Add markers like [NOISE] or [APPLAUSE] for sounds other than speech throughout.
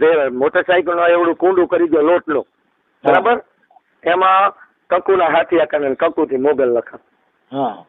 જે મોટરસાયકલ નો એવડું કુંડું કરી દો લોટલો બરાબર? એમાં કંકુના હાથી આકાને કંકુથી મોગલ લખા હા.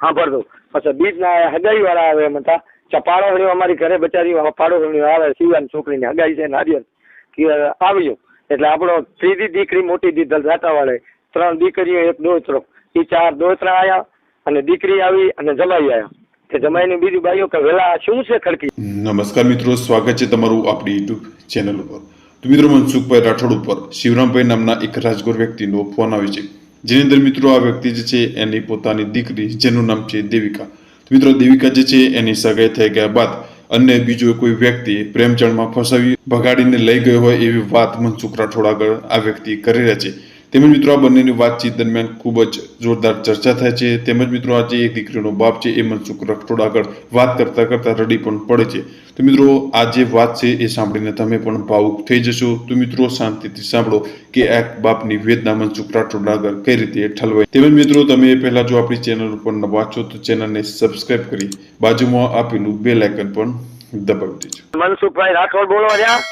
સાંભળજો. પછી બીજના હગાઈ વાળા આવે એમ હતા. ચપાળો હળ્યો અમારી ઘરે બચારી પાડો હળ્યો આવે શિવાની છોકરીની હગાઈ છે નારિયેલ કે આવ્યો એટલે આપણો ત્રીજી દીકરી મોટી દીધલ જાતા વાળે ત્રણ દીકરીઓ એક દોતરો. એ ચાર દોતરા આવ્યા અને દીકરી આવી અને જમાઈ આયા. કે જમાઈની બીજી બાઈઓ કે વેલા શું છે ખડકી? નમસ્કાર મિત્રો, સ્વાગત છે તમારું આપણી યુટ્યુબ ચેનલ ઉપર. તો મિત્રો મનસુખભાઈ રાઠોડ ઉપર શિવરામભાઈ નામના એક રાજગોર વ્યક્તિનો ફોન આવે છે. જેની અંદર મિત્રો, આ વ્યક્તિ જે છે, એની પોતાની દીકરી, જેનું નામ છે દેવિકા. મિત્રો, દેવિકા જે છે, એની સગાઈ થઈ ગયા બાદ અન્ય બીજો કોઈ વ્યક્તિ પ્રેમચંદમાં ફસાવી, ભગાડીને લઈ ગયો હોય એવી વાત મનસુખ રાઠોડ આગળ આ વ્યક્તિ કરી રહ્યા છે. તેમજ મિત્રો આ બંનેની વાતચીત દરમિયાન ખૂબ જ જોરદાર ચર્ચા થાય છે. તેમજ મિત્રો આજે એક દીકરીનો બાપ છે એ મનસુખ રખટોડ આગળ વાત કરતા કરતા રડી પણ પડે છે. તો મિત્રો આ જે વાત છે એ સાંભળીને તમે પણ ભાવુક થઈ જશો. તો મિત્રો શાંતિથી સાંભળો કે આ બાપની વેદના મનસુખ રાઠોડ આગળ કઈ રીતે ઠલવાય તેમજ મિત્રો તમે પહેલા જો આપણી ચેનલ ઉપર નવા છો તો ચેનલને સબસ્ક્રાઇબ કરી બાજુમાં આપેલું બે આઇકન પણ દબાવી દેજો. મનસુખભાઈ રાઠોડ બોલો રહ્યા?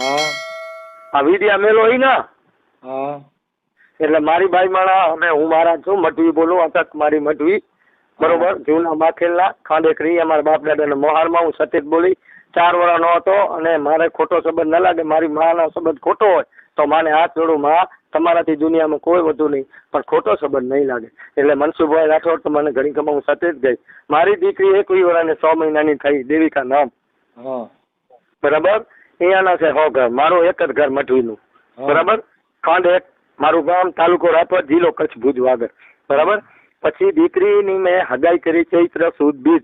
હા. આ વિદ્યા મેલો ઈ ના? હા. એટલે મારી ભાઈ માણા અને હું મારા છું મટવી બોલું અટક મારી મટવી બરોબર? જૂના માખેલા ખાંડેકરી અમારા બાપ દાદાના મોહારમાં હું સતીત બોલી. ચાર વર્ષનો હતો અને મારે ખોટો સંબંધ ન લાગે. મારી માનો સંબંધ ખોટો હોય તો માને હાથ જોડું. માં તમારાથી દુનિયામાં કોઈ વધુ નહીં પણ ખોટો સંબંધ નહીં લાગે. એટલે મનસુખભાઈ રાઠોડ તો મને ઘણી ખબર હું સતત ગઈ. મારી દીકરી એકવી વર્ષને છ મહિનાની થઈ દેવિકા નામ. બરાબર? અહીંયાના છે હો ઘર મારું એક જ ઘર મઠવીનું. બરાબર? ખાંડ એક મારું ગામ તાલુકો રાપર જિલ્લો કચ્છ ભુજ વાગર બરાબર? પછી દીકરીની મેં હગાઈ કરી ચૈત્ર સુદ બીજ.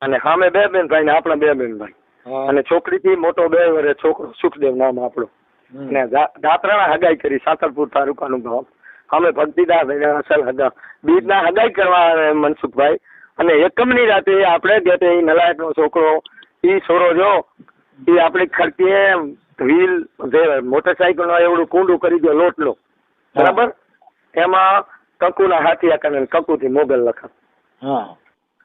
અને સામે બે બેન ભાઈ ને આપણા બે બેન ભાઈ અને છોકરી થી મોટો બે વર્ષે છોકરો સુખદેવ નામ આપણો. હમ. અને દા- દાતરાના હગાઈ કરી સાતરપુર તાલુકાનું ગામ. અમે ભક્તિદાસ ભાઈ અસલ હગા. બીજના હગાઈ કરવા મનસુખભાઈ. અને એકમની રાતે આપણે જે નલાયક નલાયકનો છોકરો ઈ છોરો જો એ આપણી ખર્ચીએ વ્હીલ મોટરસાયકલ નો એવડું કુંડું કરી દો લોટલો બરાબર? એમાં કંકુના હાથી આકાને કંકુથી મોગલ લખા હા.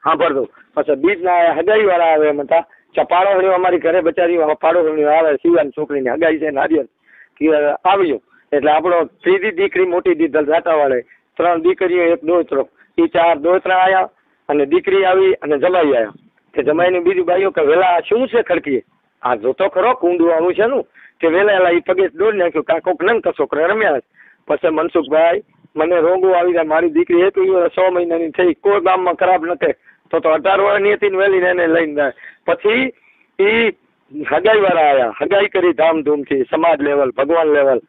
સાંભળજો. પછી બીજના હગાઈ વાળા આવે એમ હતા. ચપાડો હળ્યો અમારી ઘરે બચારી પાડો હળ્યો આવે શિવાની છોકરીની હગાઈ છે નારિયેલ કે આવ્યો. એટલે આપણો ત્રીજી દીકરી મોટી દીધલ જાતા વાળે ત્રણ દીકરીઓ એક દોતરો. એ ચાર દોતરા આવ્યા અને દીકરી આવી અને જમાઈ આવ્યા કે જમાઈની બીજી બાઈઓ કે વેલા શું છે ખડકીએ? આ જોતો ખરો, કુંડું આવું છે નું કે વેલા એ પગે દોડી નાખ્યું, કાં કોક નંગ છોકરા રમ્યા પછી મનસુખભાઈ, મને રોગો આવી જાય, મારી દીકરી એક છ મહિનાની થઈ, કોઈ ગામમાં ખરાબ નથી તો તો અઢાર વર્ષની હતી ને વહેલીને એને લઈને જાય. પછી એ હગાઈ વાળા આવ્યા હગાઈ કરી ધામધૂમથી, સમાજ લેવલ, ભગવાન લેવલ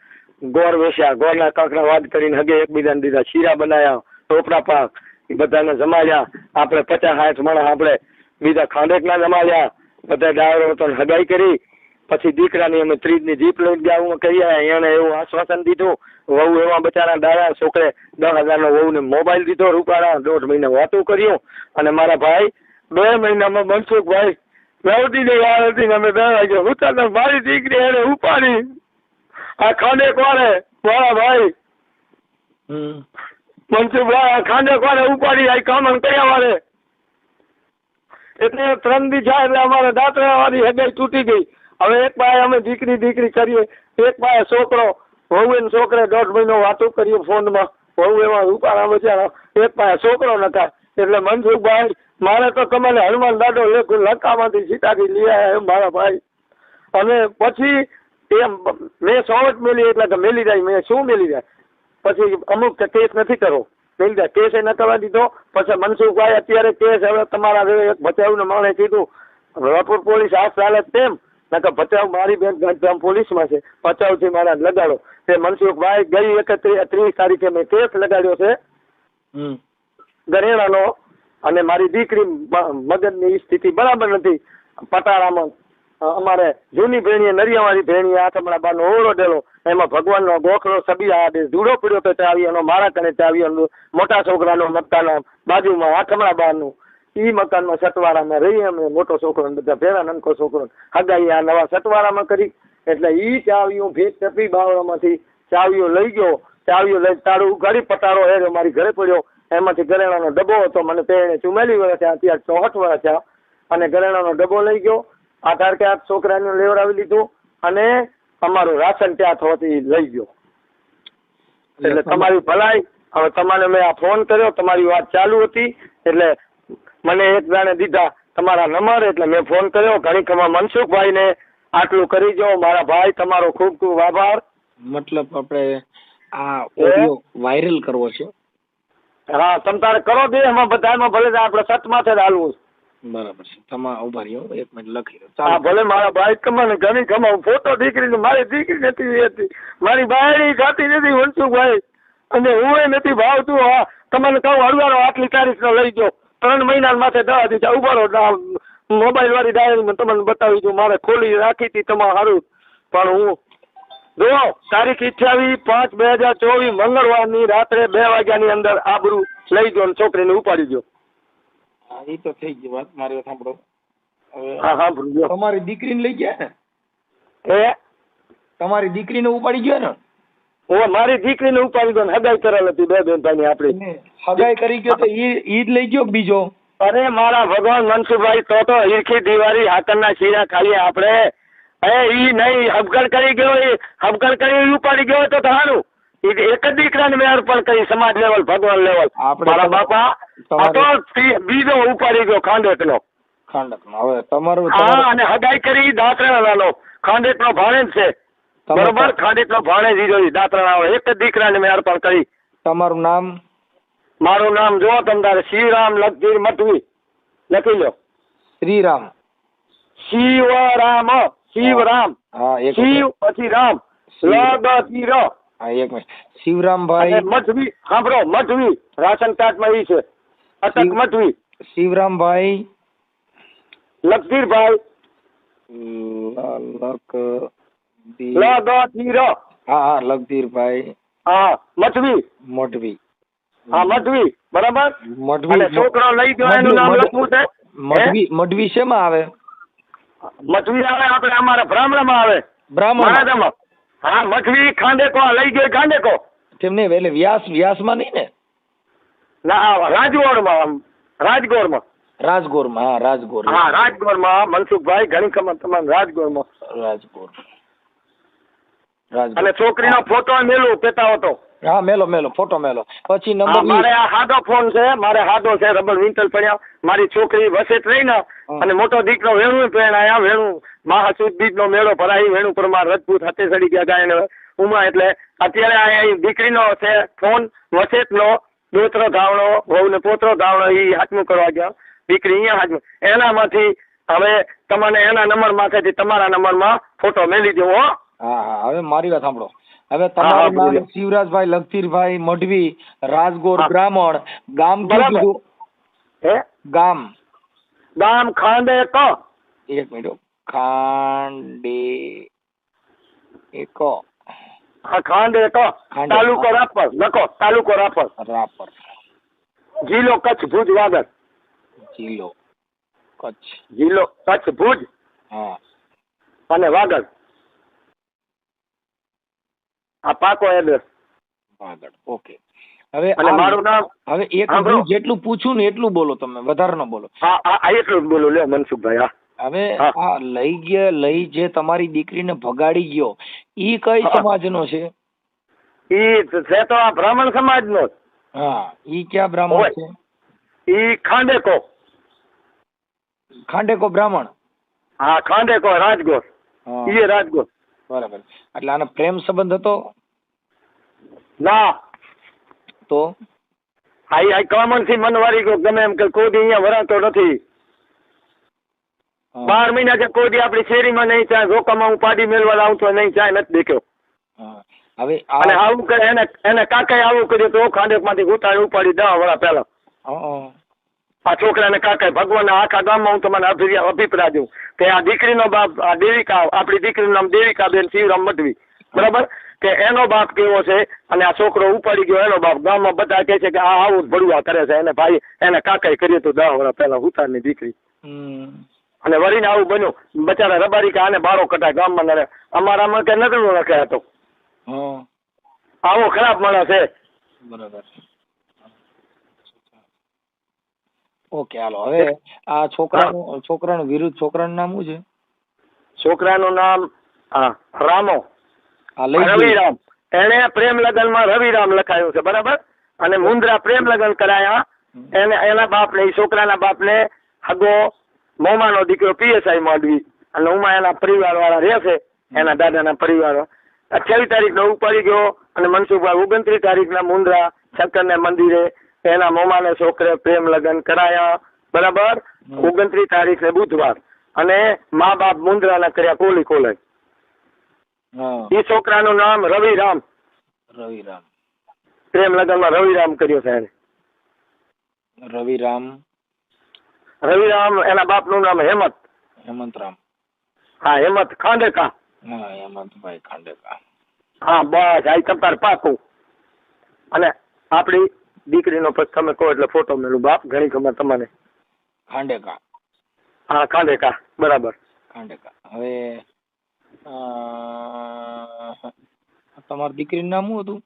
ગોળ વેચ્યા ગોળના કાંકરા વાદ કરીને હગે એકબીજાને દીધા, શીરા બનાવ્યા ટોપરા પાક એ બધાને જમાડ્યા, આપણે પચાસ, સાઠ માણસ આપણે બીજા ખાંડેકના જમાડ્યા બધા ડાયરો હતો ને હગાઈ કરી પછી દીકરાની અમે ત્રીજની જીપ લઈને ગયા હું કહી આવ્યા એને એવું આશ્વાસન દીધું વહુ એવા બચારા ડાયા છોકરે દસ હજારનો વહુને મોબાઈલ દીધો રૂપાળા દોઢ મહિને વાતું કર્યું અને મારા ભાઈ બે મહિનામાં મનસુખભાઈ રવતી ને વાર હતી અમે બે વાગે ઉતારતા મારી દીકરી એને ઉપાડી. આ ખાંડે કોને મારા ભાઈ. મનસુખભાઈ આ ખાંડે કોને ઉપાડી? આ કામન કયા વારે એટલે ત્રણ દી જાય એટલે અમારે દાંતરા વાળી હગાઈ તૂટી ગઈ. હવે એક પાસે અમે દીકરી દીકરી કરીએ. એક પાસે છોકરો વહુ એને છોકરે દોઢ મહિનો વાતો કરીએ ફોનમાં. વહુ એમાં ઉપાડા બચારા એક પાસે છોકરો નતા. એટલે મનસુખભાઈ, મારે તો તમારે હનુમાન દાદો લંકામાંથી સીતાથી લઈ આવ્યા એમ મારા ભાઈ. અને પછી એમ મેં સોવટ મેલી એટલે કે મેલી જાય. મેં શું મેલી જાય? પછી અમુક કેસ નથી કરવો મેલી જાય કેસ એ ન કરવા દીધો પછી મનસુખભાઈ અત્યારે કેસ હવે તમારા એક ભચાઉને માણે કીધું રાપુર પોલીસ આ ચાલે તેમ નકર ભચાઉ મારી બેન ગાંધીધામ પોલીસમાં છે ભચાઉથી મારા લગાડો. તે મનસુખભાઈ ગઈ એકત્રીસ ત્રીસ તારીખે મેં કેસ લગાડ્યો છે ગરેણાનો અને મારી દીકરી મગજની સ્થિતિ બરાબર નથી. પટાળામાં અમારે જૂની ભેણીએ નરિયાવાળી ભેણીએ આઠમણા બાનો ઓળો ડેલો એમાં ભગવાનનો ગોખલો સબી આડે ધૂળો પડ્યો તો ચાવીનો મારા કને ચાવીનો મોટા છોકરાનો મકાન બાજુમાં આઠમણા બારનું ઈ મકાનમાં સટવારામાં રહી અમે, મોટો છોકરો બધા ભેરા નનકો છોકરો હગાઈ આ નવા સટવારામાં કરી. એટલે ઈ ચાવીઓ ભેટ ટપી બાવળામાંથી ચાવીઓ લઈ ગયો. ચાવીઓ લઈ તારું ઉઘાડી પટારો હેર્યો, મારી ઘરે પડ્યો. એમાંથી ઘરેણાનો ડબ્બો હતો, મને તેણે ચુમેલી વર્ષ થયા અત્યારે ચોસઠ વર્ષ થયા અને ઘરેણાનો ડબ્બો લઈ ગયો. આધાર કાર્ડ છોકરાનું લેવડાવી લીધું. અને અમારું રાશન ત્યાં થોડી લઈ ગયો. એટલે તમારી ભલાઈ હવે તમારે મેં આ ફોન કર્યો તમારી વાત ચાલુ હતી એટલે મને એક જાણે દીધા તમારા નંબર એટલે મેં ફોન કર્યો ઘણી ખમા મનસુખભાઈને આટલું કરી જો મારા ભાઈ તમારો ખૂબ ખૂબ આભાર. મતલબ આપણે આ ઓડિયો વાયરલ કરવો છે. હા તમ તારે કરો દે એમાં બધામાં ભલે આપણે સતમાં જ હાલવું છે. બરાબર છે. તમારા ઊભા રહ્યો એક મિનિટ લખી દો. હા ભલે મારા ભાઈ કમાને ઘણી કમાવું ફોટો દીકરીનો મારી દીકરી નથી હતી. મારી બાયડી જાતી નથી વંશુભાઈ. અને હું એ નથી ભાવતું હા તમને કહું હળવારો આટલી તારીખનો લઈ જો ત્રણ મહિના માથે દવા દીધા ઉભારો મોબાઈલ વાળી ડાયરીમાં તમને બતાવી દઉં મારે ખોલી રાખી હતી તમારે સારું પણ હું જો તારીખ અઠ્યાવીસ પાંચ બે હજાર ચોવીસ મંગળવારની રાત્રે બે વાગ્યાની અંદર આબરૂ લઈ અને છોકરીને ઉપાડી ગયો હા એ તો થઈ ગઈ વાત મારી વાત સાંભળો. હવે હા ભૂલ તમારી દીકરીને લઈ ગયા ને? એ તમારી દીકરીને ઉપાડી ગયો ને? હું મારી દીકરીને ઉપાડી ગયો ને હગાઈ કરેલ હતી બે બેન ભાઈ આપણી હગાઈ કરી ગયો તો ઈ ઈ જ લઈ ગયો બીજો? અરે મારા ભગવાન મનસુખભાઈ તો તો ઈરખી દિવાળી હાકરના શીરા ખાઈએ આપણે. એ ઈ નહીં હબગડ કરી ગયો એ હબગડ કરી ઉપાડી ગયો તો ઈ એક જ દીકરાને મેં અર્પણ કરી સમાજ લેવલ ભગવાન લેવલ. મારા બાપા આ તો બીજો ઉપાડી ગયો ખાંડેકનો ખાંડકનો હવે તમારું હા અને હદાય કરી દાંતરાણાનો. ખાંડેકનો ભાણેજ છે. બરોબર? બરોબર ખાંડેકનો ભાણેજ જોઈ દાંતરાણાનો એક જ દીકરાને મેં અર્પણ કરી. તમારું નામ? મારું નામ જો તમારે શ્રીરામ લખધીર મટવી લખી લો. શ્રીરામ. શિવરામ શિવરામ. શિવ પછી રામ. લગતી ર. હા એક મિનિટ. શિવરામભાઈ મઠવી સાંભળો મઠવી રાશન કાર્ડમાં ઈ છે. અટક મઠવી શિવરામભાઈ લખધીરભાઈ લકધીર લગતી ર હા હા લખધીરભાઈ હા મઠવી મોઢવી. હા મઠવી બરાબર? મઠવી મઢવી છોકરો લઈ ગયો એનું નામ લખવું છે? મઢવી મઢવી શેમાં આવે? મઠવી આવે આપણે અમારા બ્રાહ્મણમાં આવે. બ્રાહ્મણ હા મખવી ખાંડેકો લઈ ગયો ખાંડેકો. તેમને એટલે વ્યાસ વ્યાસમાં નહીં ને? ના રાજગોરમાં આમ, રાજગોળમાં. રાજગોરમાં હા રાજગોર હા રાજગોરમાં મનસુખભાઈ ઘણી ખબર તમામ રાજગોરમાં રાજગોર રાજગોર અને છોકરીનો ફોટો મેલું પેતા હતો હા મેલો મેલો ફોટો મેલો. પછી નંબર મારે આ હાદો ફોન છે મારે હાદો છે રબર વિન્ટર પડ્યા. મારી છોકરી વસેત ટ્રેન અને મોટો દીકરો વેણુ પહેણાયા વેણુ મહાસુદ બીજનો મેળો ભરાઈ વેણુ પરમાર રજપૂત હાથે ચડી ગયા ગાયને ઉમા એટલે અત્યારે આ દીકરીનો છે ફોન વસેતનો દોતરો ધાવણો વહુને પોતરો ધાવણો એ હાથમું કરવા ગયા. દીકરી અહીંયા હાથમું. એનામાંથી હવે તમને એના નંબરમાંથી તમારા નંબરમાં ફોટો મેલી દેવો હો. હા હા હવે મારી વાત સાંભળો. હવે તમારું નામ શિવરાજભાઈ લખતીરભાઈ મઢવી રાજગોર બ્રાહ્મણ ગામ કયું કીધું? હે? ગામ. ગામ ખાંડે ક? એક મિનિટ ખાંડે એક ખાંડે ક. તાલુકો રાપર. લખો તાલુકો રાપર. રાપર. જિલ્લો કચ્છ ભુજ વાગડ જિલ્લો કચ્છ. જિલ્લો કચ્છ ભુજ. હા. અને વાગડ. આ પાકો એડ્રેસ આગળ ઓકે. હવે અને મારું નામ હવે એક હા, હું જેટલું પૂછું ને એટલું બોલો તમે વધારે ન બોલો. હા આ આ એટલું બોલો. લે મનસુખભાઈ હા. હવે હા. આ લઈ ગયા લઈ જે તમારી દીકરીને ભગાડી ગયો ઈ કઈ સમાજનો છે? ઈ છે તો આ બ્રાહ્મણ સમાજનો હા ઈ ક્યાં બ્રાહ્મણ છે? ઈ ખાંડેકો. ખાંડેકો બ્રાહ્મણ? હા ખાંડેકો રાજગોર. હા, ઈ રાજગોર. બરાબર. એટલે આનો પ્રેમ સંબંધ હતો? ના. તો? આઈ આઈ કોમનથી મનવારી ગયો. ગમે એમ કે કોઈ દી અહીંયા વરાતો નથી. બાર મહિના કે કોઈ દી આપણી શેરીમાં નહીં ચાય રોકામાં હું પાડી મેળવા લાવું તો નહીં ચાય નથી દેખ્યો. હવે અને આવું કરે એને એને કાકાએ આવું કર્યું તો ખાંડેકમાંથી ઉતારી ઉપાડી દવા વડા પહેલા. આ છોકરાને કાકા ભગવાન આખા ગામમાં હું તમને અભિ- અભિપ્રાય દઉં કે આ દીકરીનો બાપ આ દેવિકા આપણી દીકરીનું નામ દેવિકા બેન શિવરામ મઢવી. બરાબર? કે એનો બાપ કેવો છે? અને આ છોકરો ઉપાડી ગયો એનો બાપ ગામમાં બધા કહે છે કે આ આવું ભડુઆ કરે છે. એને ભાઈ એને કાકાએ કર્યું હતું દસ વર્ષ પહેલા ઉતારની દીકરી. હમ. અને વળીને આવું બન્યું. બચારા રબારી કે આને બારો કટાય ગામમાં નરે અમારામાં કે નકરું રખાય હતો આવો ખરાબ માણસ છે. બરાબર. Okay hello. હવે આ છોકરાનું છોકરાનું વિરુદ્ધ છોકરાનું નામ શું છે? છોકરાનું નામ રામો. રવિરામ. એને પ્રેમ લગ્નમાં રવિરામ લખાયું છે બરાબર? અને મુંદ્રા પ્રેમ લગ્ન કરાયા. એને એના બાપને ઈ છોકરાના બાપને હગો મોમાનો દીકરો પીએસઆઈ માંડવી. અને હું એના પરિવાર વાળા રહેશે એના દાદાના પરિવાર. અઠ્યાવીસ તારીખ નો ઉપાડી ગયો અને મનસુખભાઈ ઓગણત્રીસ તારીખના મુંદ્રા શંકરને મંદિરે એના મોમાને છોકરે પ્રેમ લગ્ન કરાયા. બરાબર. ઓગણત્રીસ તારીખે બુધવાર. અને મા બાપ મુંદ્રાના કર્યા કોલી કોલે એ છોકરાનું નામ રવિરામ. રવિરામ. પ્રેમ લગ્નમાં રવિરામ કર્યો છે રવિરામ. રવિરામ એના બાપનું નામ હેમંત. હેમંતરામ. હા હેમંત ખાંડેકા. હા હેમંતભાઈ ખાંડેકા. હા બસ આઈ તમારે પાકું. અને આપણી દીકરીનો પછી તમે કહો એટલે ફોટો મેળું બાપ ઘણી ખબર તમને. ખાંડેકા. હા ખાંડેકા. બરાબર. ખાંડેકા. હવે તમારી દીકરીનું નામ શું હતું?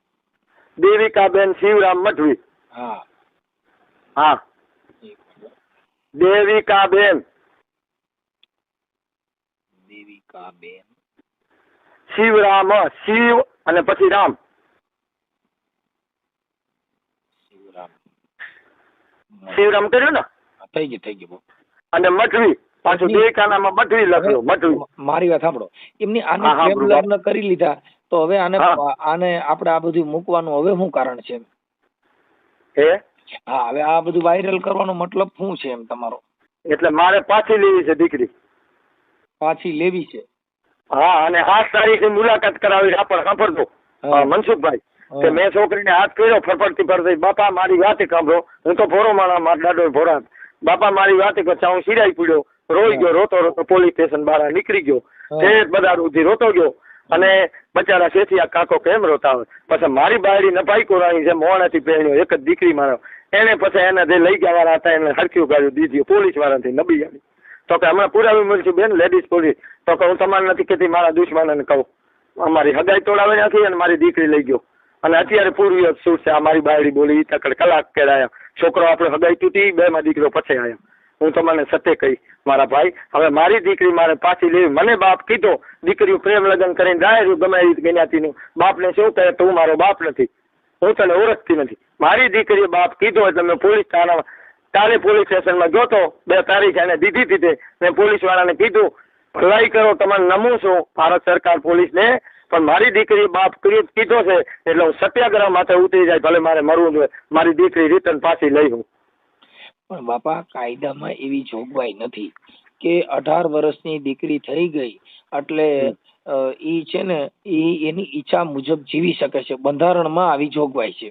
દેવિકાબેન શિવરામ મઠવી હા. હા. દેવિકાબેન. દેવિકાબેન. શિવરામ શિવ અને પછી રામ શિવરામ શિવરામ કર્યું ને? થઈ ગયું થઈ ગયું. અને મઠવી પાછું દેવિકાનામાં મઠવી લખ્યું મઠવી. મારી વાત સાંભળો. એમની આને પ્રેમ લગ્ન કરી લીધા તો હવે આને આને આપણે આ બધું મૂકવાનું હવે શું કારણ છે હે? હા હવે આ બધું વાયરલ કરવાનો મતલબ શું છે એમ તમારો? એટલે મારે પાછી લેવી છે દીકરી. પાછી લેવી છે? હા અને સાત તારીખે મુલાકાત કરાવી આપણે સાંભળજો. મનસુખભાઈ. કે મેં છોકરીને હાથ કર્યો ફરફડતી ફરતી બાપા મારી વાત સાંભળો. હું તો ભોરો માણા મારા દાડો ભોરા બાપા મારી વાત કરતા હું સિરાઈ પડ્યો. રોઈ ગયો રોતો રોતો પોલીસ સ્ટેશન બહાર નીકળી ગયો. તે બધા સુધી રોતો ગયો. અને બચારા શેઠિયા કાકો કેમ રોતા હોય? પછી મારી બાયડી નભાઈ કોરાણી છે મોણાથી પહેર્યો એક જ દીકરી મારો. એને પછી એને જે લઈ ગયા વાળા હતા એને હરખ્યું ગાડ્યું દીધી પોલીસ વાળાથી નબી આવી. તો કે હમણાં પુરાવી મળશું બેન લેડીઝ પોલીસ તો કે હું તમારે નથી કહેતી મારા દુશ્માનને કહું. અમારી હગાઈ તોડાવી નથી અને મારી દીકરી લઈ ગયો. અને અત્યારે પૂર્વીય શું છે, આ મારી બાયડી બોલી તકડ કલાક કેળાયા છોકરો આપણો હગાઈ તૂટી બે માં દીકરો પછી આયા. હું તમને સત્ય કહી, મારા ભાઈ, હવે મારી દીકરી મારે પાછી લેવી. મને બાપ કીધો, દીકરીઓ પ્રેમ લગ્ન કરીને જાય ગમે એ જ્ઞાતિનું બાપને શું કહે, તું મારો બાપ નથી. હું તને ઓળખતી નથી. મારી દીકરીએ બાપ કીધો એટલે મેં પોલીસ થાણામાં તારે પોલીસ સ્ટેશનમાં ગયો તો બે તારીખ એને દીધી હતી તે મેં પોલીસ વાળાને કીધું, ભલાઈ કરો તમારે નમું છું. ભારત સરકાર પોલીસને પણ મારી દીકરી બાપ કીધો છે એટલે હું સત્યાગ્રહ માથે ઉતરી જાય ભલે મારે મરવું જોઈએ. મારી દીકરી રિટર્ન પાછી લઈ હું. પણ બાપા કાયદામાં એવી જોગવાઈ નથી કે અઢાર વર્ષની દીકરી થઈ ગઈ એટલે એ ઈ છે ને ઈ એની ઈચ્છા મુજબ જીવી શકે છે. બંધારણમાં આવી જોગવાઈ છે.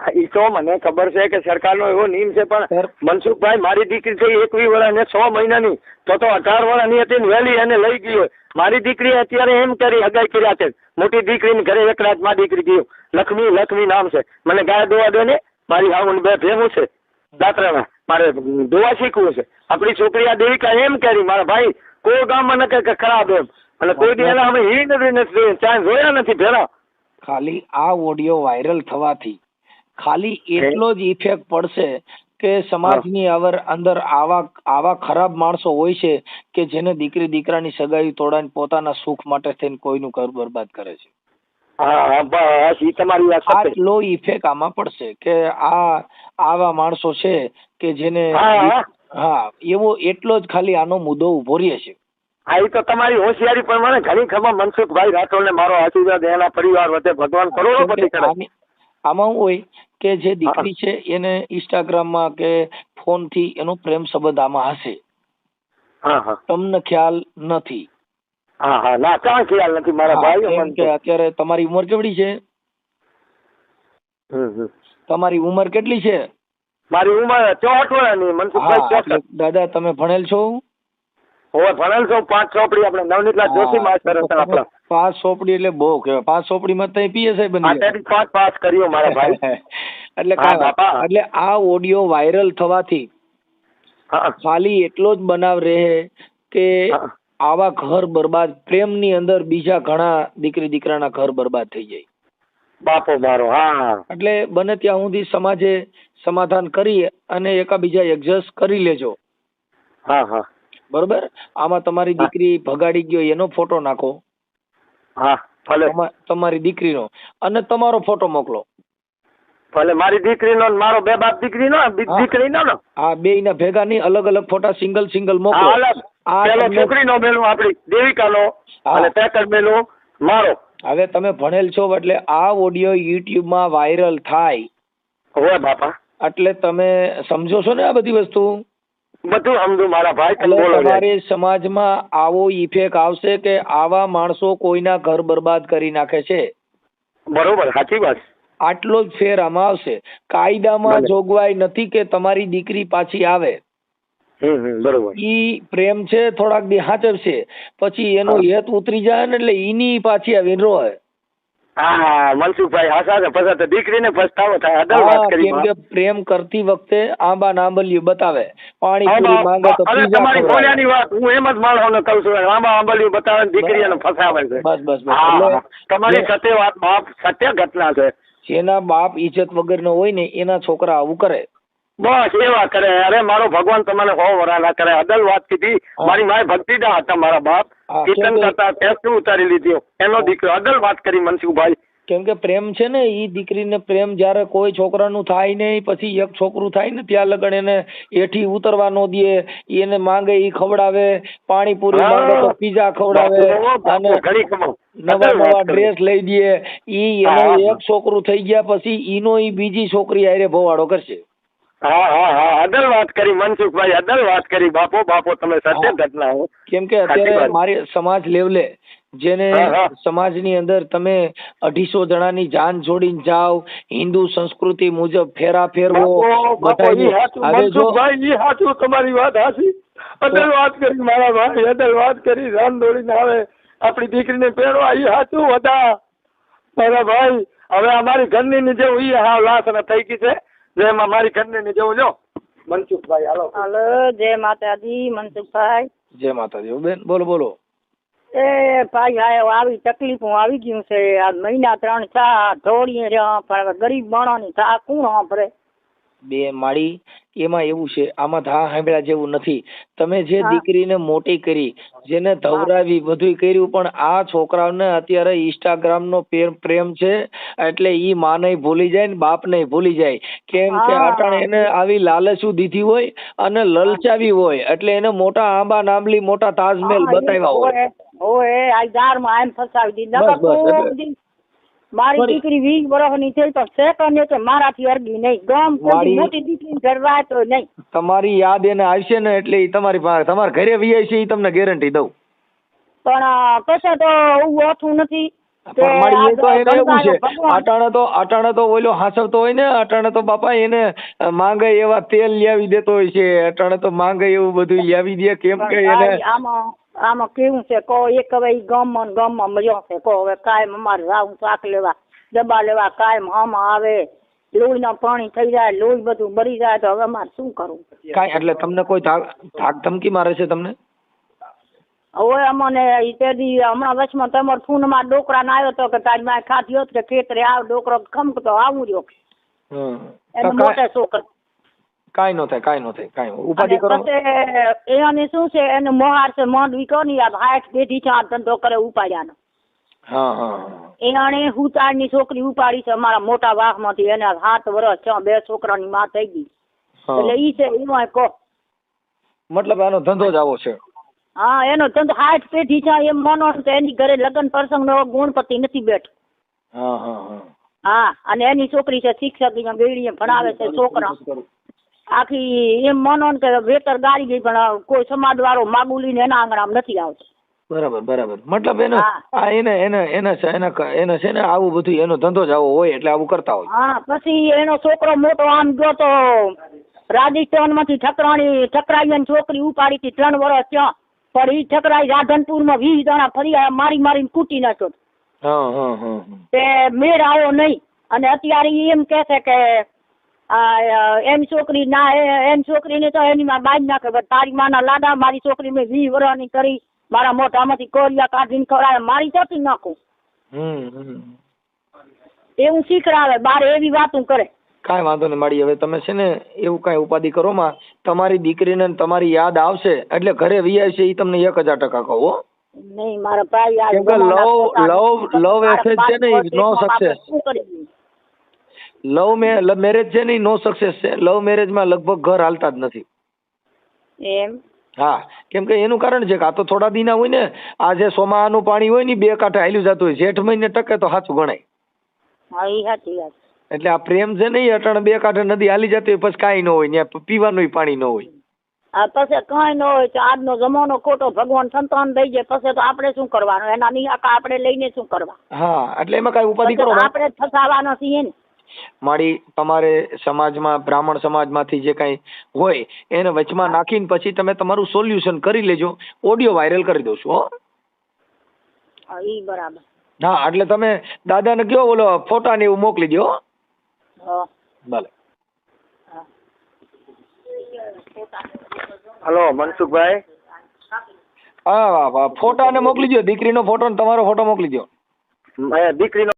ઈ તો મને ખબર છે કે સરકારનો એવો નિયમ છે પણ મનસુખભાઈ મારી દીકરી થઈ એકવી વર્ષ છ મહિનાની તો તો અઢાર વર્ષની હતી ને વહેલી એને લઈ ગયો. મારી દીકરી અત્યારે એમ કરી હગાઈ કર્યા છે મોટી દીકરીને ઘરે એક રાતમાં દીકરી ગયો. લક્ષ્મી લક્ષ્મી નામ છે. મને ગાય દોવા દો ને મારી હાઉન બે ભેગું છે દાત્રાના. મારે દોવા શીખવું છે. આપણી છોકરી આ દેવિકા એમ કરી મારા ભાઈ કોઈ ગામમાં મને કે ખરાબ એમ. અને કોઈ દી એના અમે હિ નથી નથી ચાન્સ જોયા નથી ભેરા ખાલી આ ઓડિયો વાયરલ થવાથી ખાલી એટલો જ ઇફેક્ટ પડશે કે સમાજની અવર અંદર આવા આવા ખરાબ માણસો હોય છે કે જેને દીકરી દીકરાની સગાઈ તોડાઈને પોતાના સુખ માટે થઈને કોઈનું ઘર બરબાદ કરે છે. હા હા બસ ઈ તમારી વાત આટલો ઇફેક્ટ આમાં પડશે કે આ આવા માણસો છે કે જેને હા, એવો એટલો જ ખાલી આનો મુદ્દો ઊભો રહે છે. હા એ તો તમારી હોશિયારી પ્રમાણે ઘણી ખબર મનસુખભાઈ રાઠોડને મારો આશીર્વાદ એના પરિવાર વચ્ચે ભગવાન કરોડોપતિ કરે. આમાં હોય કે જે દીકરી છે એને ઇન્સ્ટાગ્રામમાં કે ફોનથી એનો પ્રેમ સંબંધ આમાં હશે? તમને ખ્યાલ નથી? હા હા. ના કાંઈ ખ્યાલ નથી. મારા કે અત્યારે તમારી ઉંમર કેવડી છે. તમારી ઉંમર કેટલી છે? મારી ઉંમર ચોસઠ વર્ષની મનસુખભાઈ દાદા તમે ભણેલ છો? હવે ભણેલ છો પાંચ ચોપડી આપણે. નવનીતલા જોશી હા, માસ્ટર હતા આપણા. પાંચ ચોપડી એટલે બહુ કહેવાય. પાંચ ચોપડીમાં તઈ પીએસઆઈ બની ગયા. પાંચ પાસ કર્યો મારા [LAUGHS] ભાઈ. એટલે. એટલે આ ઓડિયો વાયરલ થવાથી ખાલી એટલો જ બનાવ રહે કે આવા ઘર બરબાદ પ્રેમની અંદર બીજા ઘણા દીકરી દીકરાના ઘર બરબાદ થઈ જાય. બાપો મારો હા. એટલે બને ત્યાં સુધી સમાજે સમાધાન કરી અને એકાબીજા એડજસ્ટ કરી લેજો. હા હા. બરોબર? આમાં તમારી દીકરી ભગાડી ગયો એનો ફોટો નાખો. હા ભલે. તમારી દીકરીનો. અને તમારો ફોટો મોકલો. ભલે મારી દીકરીનો ને મારો બે બાપ દીકરીનો હા. દીકરીનો ને. આ બે ના ભેગા નહીં અલગ અલગ ફોટા સિંગલ સિંગલ મોકલો. આ છોકરીનો મેલું આપણી દેવિકાનો. અને પેકર મેલું મારો. હવે તમે ભણેલ છો એટલે આ ઓડિયો યુટ્યુબમાં વાયરલ થાય. હોય બાપા. એટલે તમે સમજો છો ને આ બધી વસ્તુ? બધું સમજુ મારા ભાઈ તમે બોલો રે. તમારે સમાજમાં આવો ઇફેક્ટ આવશે કે આવા માણસો કોઈના ઘર બરબાદ કરી નાખે છે? બરોબર સાચી વાત. આટલો જ ફેર આમાં આવશે. કાયદામાં જોગવાઈ નથી કે તમારી દીકરી પાછી આવે. બરોબર. ઈ પ્રેમ છે થોડાક દી હાચવશે પછી એનો હેત ઉતરી જાય ને એટલે ઈની પાછી આવીને રોય હા મનસુખભાઈ હાસા છે પછી તો દીકરીને પસ્તાવો થાય અદલ વાત કરી કેમ કે પ્રેમ કરતી વખતે આંબા નાંબલિયું બતાવે. પાણી માંગે તો અરે તમારી. બોલ્યાની વાત હું એમ જ માણસોને કહું છું આંબા આંબલિયું બતાવે ને દીકરીઓને ફસાવે છે. બસ બસ બસ. તમારી સત્ય વાત બાપ સત્ય ઘટના છે. જેના બાપ ઇજ્જત વગરનો હોય ને એના છોકરા આવું કરે. બસ એવા કરે. અરે મારો ભગવાન તમને હો વરાના કરે. અદલ વાત કીધી. મારી માય ભક્તિદા હતા મારા બાપ. હા, કીર્તન કરતા ટેસ્ટ ઉતારી લીધો? એનો દીકરો અદલ વાત કરી મનસુખભાઈ. કેમ કે પ્રેમ છે ને એ દીકરીને પ્રેમ જ્યારે કોઈ છોકરાનું થાય નહીં પછી એક છોકરું થાય ને ત્યાં લગન એને એઠી ઉતરવા નો દે એને માંગે એ ખવડાવે પાણીપુરી. માંગે તો પીઝા ખવડાવે અને નવા નવા ડ્રેસ લઈ દે એ એનો એક છોકરું થઈ ગયા પછી ઈનો ઈ બીજી છોકરી આરે ભવાડો કરશે. હા હા હા અદલ વાત કરી મનસુખભાઈ અદલ વાત કરી. બાપો બાપો તમે સત્ય ઘટના હો. કેમ કે અત્યારે મારી સમાજ લેવલે જેને હા, હા. સમાજની અંદર તમે અઢીસો જણાની જાન જોડીને જાઓ હિન્દુ સંસ્કૃતિ મુજબ ફેરા ફેરવો મનસુખભાઈ, ઈ હાચું, તમારી વાત હાચી. અદલ વાત કરી મારા ભાઈ અદલ વાત કરી રાન દોડીને આવે આપણી દીકરીને પહેરવા ઈ હાચું બધા. મારા ભાઈ હવે અમારી ઘરની જે જેવું ઈ હાવ લાશ થઈ ગઈ છે. જેમ મારી ઘરની ને જેવું જો મનસુખભાઈ હાલો. હાલો જય માતાજી મનસુખભાઈ. જય માતાજી. બેન બોલો બોલો. એ ભાઈ આ આવી તકલીફો આવી ગયું છે. આ મહિના ત્રણ ચા ઢોળીએ રહ્યા પણ ગરીબ ગરીબ માણસની ચા કોણ વાપરે બે માળી એમાં એવું છે આમાં ધા સાંભળ્યા જેવું નથી. તમે જે દીકરીને મોટી કરી જેને ધવરાવી બધું કર્યું પણ આ છોકરાઓને અત્યારે ઇન્સ્ટાગ્રામ નો પ્રેમ- છે એટલે ઈ માને ભૂલી જાય ને બાપને ભૂલી જાય. કેમ કે. અટાણે એને આવી લાલચું દીધી હોય અને લલચાવી હોય એટલે એને મોટા આંબા નામલી મોટા તાજમહેલ બતાવ્યા હોય. ઓય આ દારમાં એમ ફસાવી દીધી. મારી દીકરી વીસ વર્ષની થઈ તો સેકન્ડ કે મારાથી અરગી નહીં. ગમ કોઈ મોટી દીકરી ઘરવાય તો નહીં. તમારી યાદ એને આવશે ને એટલે ઈ તમારી પાસે તમારા ઘરે વી છે ઈ તમને ગેરંટી દઉં. પણ કશે તો એવું હોતું નથી પણ એ તો એને એવું છે અટાણે તો અટાણે તો ઓલો હાસવતો હોય ને અટાણે તો બાપા એને માંગે એવા તેલ લાવી દેતો હોય છે અટાણે તો માંગે એવું બધું લાવી દે કેમ કે એને આમાં આમાં કેવું છે? કહો એક હવે એ ગામમાં ગામમાં મર્યો છે. કહો હવે કાયમ અમારે જાવું શાક લેવા ડબ્બા લેવા કાયમ આમાં આવે. લોહીના પાણી થઈ જાય લોહી બધું મરી જાય તો હવે અમારે શું કરવું? કાંઈ એટલે તમને કોઈ ધાક ધમકી મારે છે તમને? હવે અમને તે દી હમણાં વચમાં તમારા ફોનમાં ડોકરાને આવ્યો હતો કે તારી માય ખાધી હોત કે ખેતરે આવ ડોકરો ખમકતો આવું રહ્યો. એને મોટે છોકરા કાંઈ નો થાય કાંઈ નો થાય કાંઈ ઉપાધિ કરો. એને શું છે એને મોહાર છે માંડવી કોની યાર હાથ પેઢી છે આ ધંધો કરે ઉપાડ્યાનો. હા હા એને એણે હુતારની છોકરી ઉપાડી છે અમારા મોટા વાઘમાંથી એને સાત વર્ષ છે બે છોકરાની માં થઈ ગઈ. એટલે ઈ છે એમાં કહો મતલબ આનો ધંધો જ આવો છે. હા એનો ધંધો હાથ પેઢી છે એમ માનો તો એની ઘરે લગ્ન પ્રસંગ નો ગુણપતિ નથી બેઠ. હા હા હા. હા અને એની છોકરી છે શિક્ષક બેડીએ ભણાવે છે છોકરા. આખી એમ માનો ને કે વેતર ગાડી ગઈ પણ કોઈ સમાજ વાળો માગુલીને એના આંગણામાં નથી આવતો. બરાબર બરાબર. મતલબ એનો આ એને એને એને એને એને છે ને આવું બધું એનો ધંધો જ આવો હોય એટલે આવું કરતા હોય. હા પછી એનો છોકરો મોટો આમ ગયો તો રાજસ્થાનમાંથી ઠકરાણી ઠકરાઈ છોકરી ઉપાડી હતી ત્રણ વર્ષ ત્યાં. પણ ઈ ઠકરાઈ રાધનપુરમાં વીસ જણા ફરી મારી મારી મારીને કૂટી નાખ્યો. તે મેળ આવ્યો નહીં. અને અત્યારે એમ કે છે કે આ, એની છોકરી ના એમ છોકરીને તો એની માં બાજ નાખે પણ તારી માના લાડા મારી છોકરી મેં વી વરવાની કરી મારા મોઢામાંથી કોરિયા કાઢીને ખવડાવે મારી ક્યાંથી નાખું. એવું શીખડાવે બાર એવી વાતું કરે. કાંઈ વાંધો નહીં માડી હવે તમે છે ને એવું કાંઈ ઉપાધિ કરો માં તમારી દીકરીને ને તમારી યાદ આવશે એટલે ઘરે વી આવશે એ તમને એક હજાર ટકા કહો નહીં મારા ભાઈ લવ લવ લવ love- છે. ને નો સક્સેસ છે પાંચ no વર્ષ આપણે success. શું કરીએ? લવ મે લવ મેરેજ છે ને નો સક્સેસ છે લવ મેરેજમાં લગભગ ઘર હાલતા જ નથી. એમ? હા કેમ કે એનું કારણ છે કે આ તો થોડા દીના હોય ને આ જે સોમાનું પાણી હોય ને બે કાંઠે હાલ્યું જતું હોય. જેઠ મહિને ટકે તો સાચું ગણાય. હા એ સાચી વાત. એટલે આ પ્રેમ છે ને અટાણે બે કાંઠે નદી હાલી જતી હોય પછી કાંઈ ન હોય ને પીવાનું પાણી ન હોય. આ પછી કઈ ન હોય તો આજનો જમાનો ખોટો ભગવાન સંતાન દઈ જાય પછી તો આપણે શું કરવાનું? એના નિહાકા આપણે લઈને શું કરવા? હા એટલે એમાં કઈ ઉપાધિ કરો આપણે ફસાવાના છીએ ને. મારી તમારે સમાજમાં બ્રાહ્મણ સમાજમાંથી જે કાંઈ હોય એને વચમાં નાખીને પછી તમે તમારું સોલ્યુશન કરી લેજો. ઓડિયો વાયરલ કરી દઉં છું હો. બરાબર. હા એટલે તમે દાદાને કયો બોલો ફોટા ને એવું મોકલી દો હો. હા. ભલે. હલો મનસુખભાઈ. હા ફોટા ને મોકલી દો દીકરીનો ફોટો ને તમારો ફોટો મોકલી દો. દીકરીનો